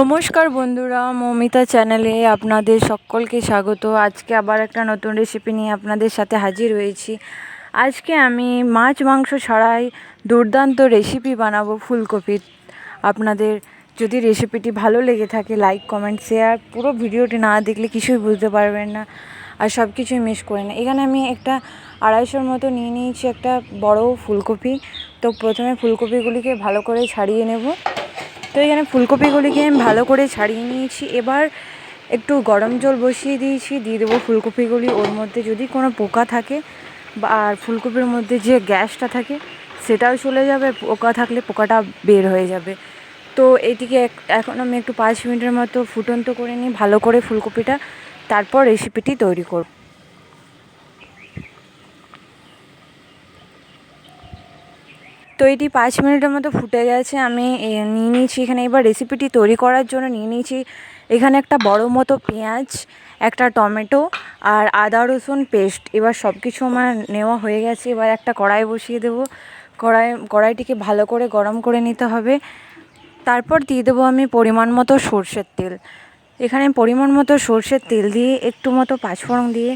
নমস্কার বন্ধুরা, মমিতা চ্যানেলে আপনাদের সকলকে স্বাগত। আজকে আবার একটা নতুন রেসিপি নিয়ে আপনাদের সাথে হাজির হয়েছি। আজকে আমি মাছ, মাংস ছাড়াই দুর্দান্ত রেসিপি বানাবো ফুলকপির। আপনাদের যদি রেসিপিটি ভালো লেগে থাকে লাইক কমেন্ট শেয়ার পুরো ভিডিওটি না দেখলে কিছুই বুঝতে পারবেন না আর সব কিছুই মিস করে না। এখানে আমি একটা আড়াইশোর মতো নিয়ে নিয়েছি একটা বড় ফুলকপি। তো প্রথমে ফুলকপিগুলিকে ভালো করে ছাড়িয়ে নেব। তো এখানে ফুলকপিগুলিকে আমি ভালো করে ছাড়িয়ে নিয়েছি। এবার একটু গরম জল বসিয়ে দিয়েছি, দিয়ে দেবো ফুলকপিগুলি। ওর মধ্যে যদি কোনো পোকা থাকে বা, আর ফুলকপির মধ্যে যে গ্যাসটা থাকে সেটাও চলে যাবে, পোকা থাকলে পোকাটা বের হয়ে যাবে। তো এটিকে এখন আমি একটু পাঁচ মিনিটের মতো ফুটন্ত করে নিই, ভালো করে ফুলকপিটা, তারপর রেসিপিটি তৈরি করব। তো এটি পাঁচ মিনিটের মতো ফুটে গেছে। আমি নিয়ে নিয়েছি এখানে। এবার রেসিপিটি তৈরি করার জন্য নিয়ে নিয়েছি এখানে একটা বড় মতো পেঁয়াজ, একটা টমেটো আর আদা, রসুন পেস্ট। এবার সব কিছু আমার নেওয়া হয়ে গেছে। এবার একটা কড়াই বসিয়ে দেবো। কড়াই, কড়াইটিকে ভালো করে গরম করে নিতে হবে। তারপর দিয়ে দেবো আমি পরিমাণ মতো সর্ষের তেল। এখানে পরিমাণ মতো সর্ষের তেল দিয়ে একটু মতো পাঁচফোড়ন দিয়ে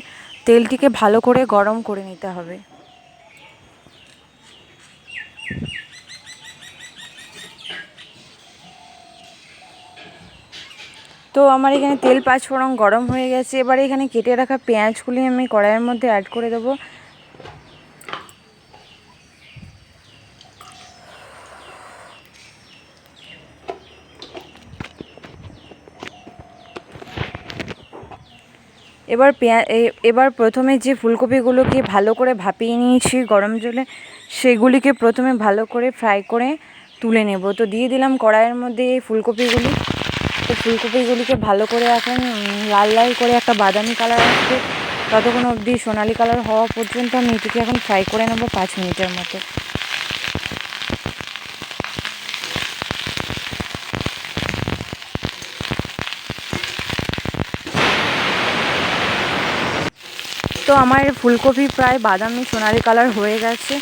তেলটিকে ভালো করে গরম করে নিতে হবে। তো আমার এখানে তেল পাঁচফোড়ন গরম হয়ে গেছে। এবার এখানে কেটে রাখা পেঁয়াজগুলি আমি কড়াইয়ের মধ্যে অ্যাড করে দেবো। এবার পেঁয়া এবার প্রথমে যে ফুলকপিগুলোকে ভালো করে ভাপিয়ে নিয়েছি গরম জলে, সেগুলিকে প্রথমে ভালো করে ফ্রাই করে তুলে নেব। তো দিয়ে দিলাম কড়াইয়ের মধ্যে এই ফুলকপিগুলি। ফুলকপিগুলিকে ভালো করে এখন লাল লাল করে একটা বাদামি কালার আসবে ততক্ষণ অবধি সোনালি কালার হওয়া পর্যন্ত আমি এটিকে এখন ফ্রাই করে নেব পাঁচ মিনিটের মতো। তো আমার ফুলকপি প্রায় বাদামি সোনালি কালার হয়ে গেছে।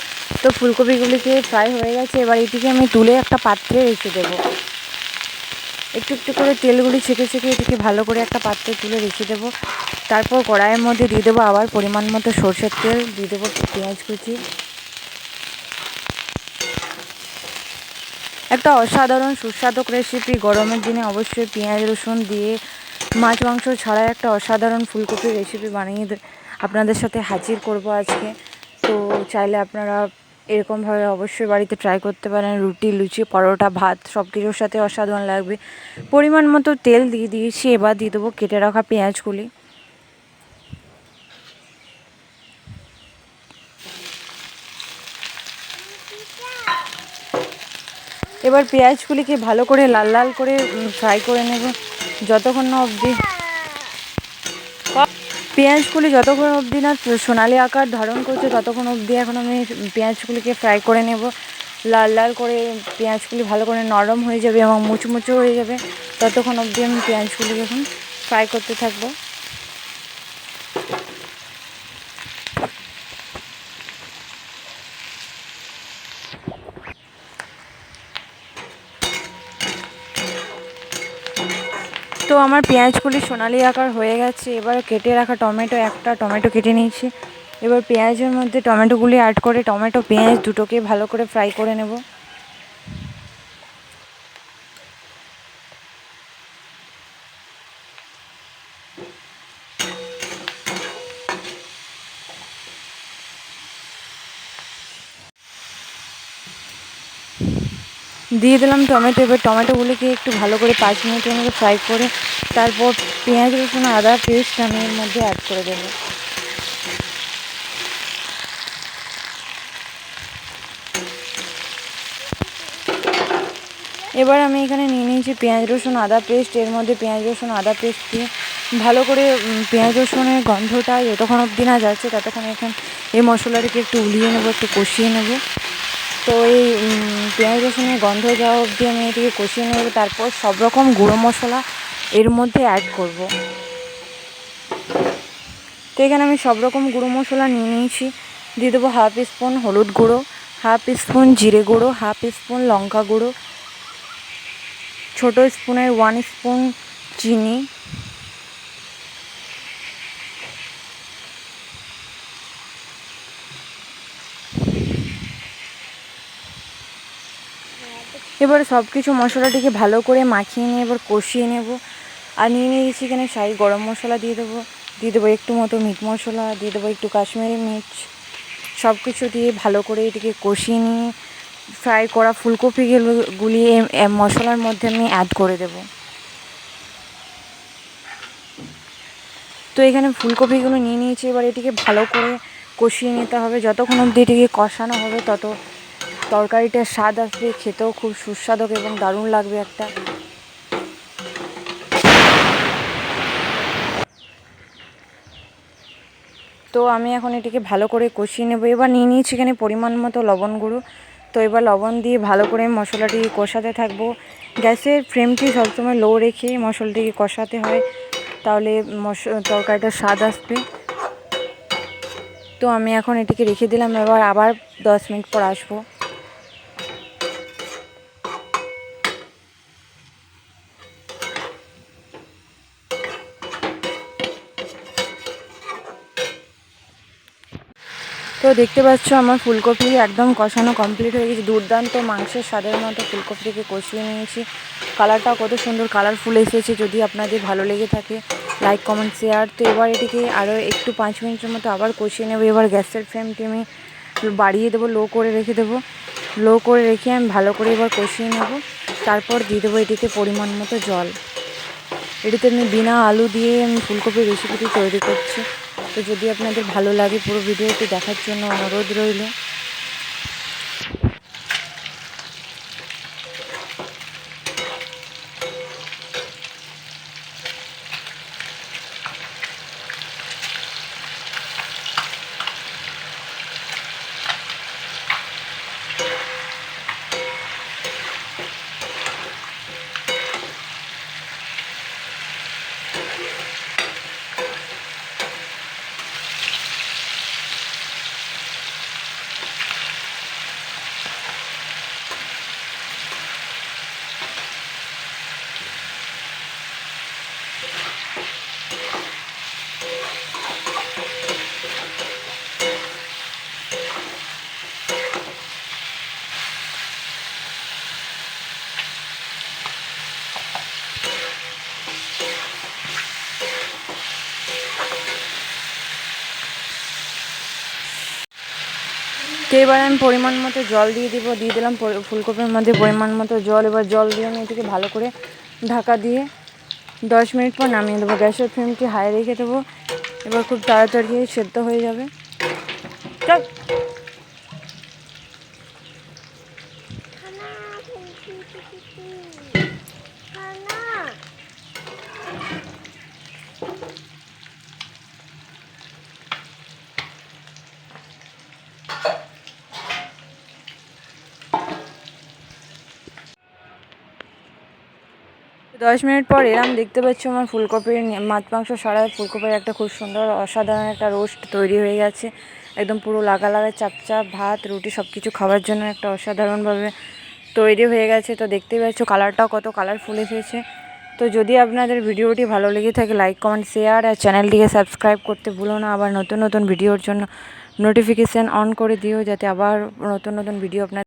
তো ফুলকপিগুলিকে ফ্রাই হয়ে গেছে। এবার এটিকে আমি তুলে একটা পাত্রে রেখে দেবো। একটু একটু করে তেলগুলি ছেঁকে ছেঁকে এটিকে ভালো করে একটা পাত্রে তুলে রেখে দেবো। তারপর কড়াইয়ের মধ্যে দিয়ে দেবো আবার পরিমাণ মতো সর্ষের তেল, দিয়ে দেবো পেঁয়াজ কুচি। একটা অসাধারণ সুস্বাদক রেসিপি গরমের দিনে অবশ্যই পেঁয়াজ, রসুন দিয়ে মাছ, মাংস ছাড়াই একটা অসাধারণ ফুলকপির রেসিপি বানিয়ে আপনাদের সাথে হাজির করব আজকে। তো চাইলে আপনারা এরকমভাবে অবশ্যই বাড়িতে ট্রাই করতে পারেন। রুটি, লুচি, পরোটা, ভাত সব কিছুর সাথে অসাধারণ লাগবে। পরিমাণ মতো তেল দিয়ে দিয়েছি, এবার দিয়ে দেবো কেটে রাখা পেঁয়াজগুলি। এবার পেঁয়াজগুলিকে ভালো করে লাল লাল করে ফ্রাই করে নেব। যতক্ষণ না অবধি পেঁয়াজগুলি যতক্ষণ অবধি না সোনালি আকার ধারণ করছে, ততক্ষণ অবধি এখন আমি পেঁয়াজগুলিকে ফ্রাই করে নেব। লাল লাল করে পেঁয়াজগুলি ভালো করে নরম হয়ে যাবে এবং মুচমুচো হয়ে যাবে। ততক্ষণ অবধি আমি পেঁয়াজগুলি এখন ফ্রাই করতে থাকব। আমার পেঁয়াজগুলি সোনালি আকার হয়ে গেছে। এবার কেটে রাখা টমেটো একটা, টমেটো কেটে নিয়েছি। এবার পেঁয়াজের মধ্যে টমেটোগুলি অ্যাড করে টমেটো, পেঁয়াজ দুটোকে ভালো করে ফ্রাই করে নেব। দিয়ে দিলাম টমেটো। এবার টমেটোগুলিকে একটু ভালো করে পাঁচ মিনিটের মতো ফ্রাই করে তারপর পেঁয়াজ, রসুন, আদা পেস্ট আমি এর মধ্যে অ্যাড করে দেবো। এবার আমি এখানে নিয়ে নিয়েছি পেঁয়াজ, রসুন, আদা পেস্ট। এর মধ্যে পেঁয়াজ, রসুন, আদা পেস্ট দিয়ে ভালো করে পেঁয়াজ, রসুনের গন্ধটা যতক্ষণ অবধি না যাচ্ছে, ততক্ষণ এখন এই মশলাটাকে একটু উলিয়ে নেব, একটু কষিয়ে নেব। তো এই পেঁয়াজ রসুনের গন্ধ যাওয়া অবধি আমি এটিকে কষিয়ে নেব, তারপর সব রকম গুঁড়ো মশলা এর মধ্যে অ্যাড করব। তো এখানে আমি সব রকম গুঁড়ো মশলা নিয়ে নিয়েছি। দিয়ে দেবো হাফ স্পুন হলুদ গুঁড়ো হাফ স্পুন জিরে গুঁড়ো হাফ স্পুন লঙ্কা গুঁড়ো, ছোটো স্পুনের ওয়ান স্পুন চিনি এবার সব কিছু মশলাটিকে ভালো করে মাখিয়ে নিয়ে, এবার কষিয়ে নেব। আর নিয়ে নিয়ে নিয়েছি এখানে শাহি গরম মশলা দিয়ে দেবো। দিয়ে দেবো একটু মতো মিট মশলা, দিয়ে দেবো একটু কাশ্মীরি মির্চ। সব কিছু দিয়ে ভালো করে এটিকে কষিয়ে নিয়ে, ফ্রাই করা ফুলকপিগুলো গুলিয়ে মশলার মধ্যে আমি অ্যাড করে দেব। তো এখানে ফুলকপিগুলো নিয়ে নিয়েছি, এবার এটিকে ভালো করে কষিয়ে নিতে হবে। যতক্ষণ অবধি এটিকে কষানো হবে, তত তরকারিটার স্বাদ আসবে, খেতেও খুব সুস্বাদক এবং দারুণ লাগবে একটা। তো আমি এখন এটিকে ভালো করে কষিয়ে নেব। এবার নিয়ে নিয়েছি এখানে পরিমাণ মতো লবণ গুঁড়ো। তো এবার লবণ দিয়ে ভালো করে মশলাটি কষাতে থাকব। গ্যাসের ফ্লেমটি সবসময় লো রেখে মশলাটিকে কষাতে হয়, তাহলে মশ, তরকারিটার স্বাদ আসবে। তো আমি এখন এটিকে রেখে দিলাম, এবার আবার দশ মিনিট পর আসব। তো দেখতে পাচ্ছ আমার ফুলকপি একদম কষানো কমপ্লিট হয়ে গেছে। দুর্দান্ত মাংসের স্বাদের মতো ফুলকপিকে কষিয়ে নিয়েছি। কালারটাও কত সুন্দর কালারফুল এসেছে। যদি আপনাদের ভালো লেগে থাকে লাইক কমেন্ট শেয়ার তো এবার এটিকে আরও একটু পাঁচ মিনিটের মতো আবার কষিয়ে নেব। এবার গ্যাসের ফ্লেমটি আমি বাড়িয়ে দেবো লো করে রেখে দেবো। লো করে রেখে আমি ভালো করে এবার কষিয়ে নেব। তারপর দিয়ে দেবো এটিতে পরিমাণ মতো জল। এটিতে আমি বিনা আলু দিয়ে আমি ফুলকপির রেসিপিটি তৈরি করছি। তো যদি আপনাদের ভালো লাগে পুরো ভিডিওটি দেখার জন্য অনুরোধ রইল। তো এবার আমি পরিমাণ মতো জল দিয়ে দিব, দিয়ে দিলাম ফুলকপির মধ্যে পরিমাণ মতো জল, এবার জল দিয়ে আমি এটিকে ভালো করে ঢাকা দিয়ে দশ মিনিট পর নামিয়ে দেবো। গ্যাসের ফ্লেমটি হাই রেখে দেবো। এবার খুব তাড়াতাড়ি সেদ্ধ হয়ে যাবে। চল। দশ মিনিট পর এরম দেখতে পাচ্ছি আমার ফুলকপির মাছ মাংস সরাই ফুলকপির একটা খুব সুন্দর অসাধারণ একটা রোস্ট তৈরি হয়ে গেছে। একদম পুরো লাগা লাগা চাপচাপ ভাত, রুটি সব কিছু খাওয়ার জন্য একটা অসাধারণভাবে তৈরি হয়ে গেছে। তো দেখতেই পাচ্ছ কালারটাও কত কালারফুল এসেছে। তো যদি আপনাদের ভিডিওটি ভালো লেগে থাকে লাইক কমেন্ট শেয়ার আর চ্যানেলটিকে সাবস্ক্রাইব করতে ভুলো না। আবার নতুন নতুন ভিডিওর জন্য নোটিফিকেশান অন করে দিও, যাতে আবার নতুন নতুন ভিডিও আপনার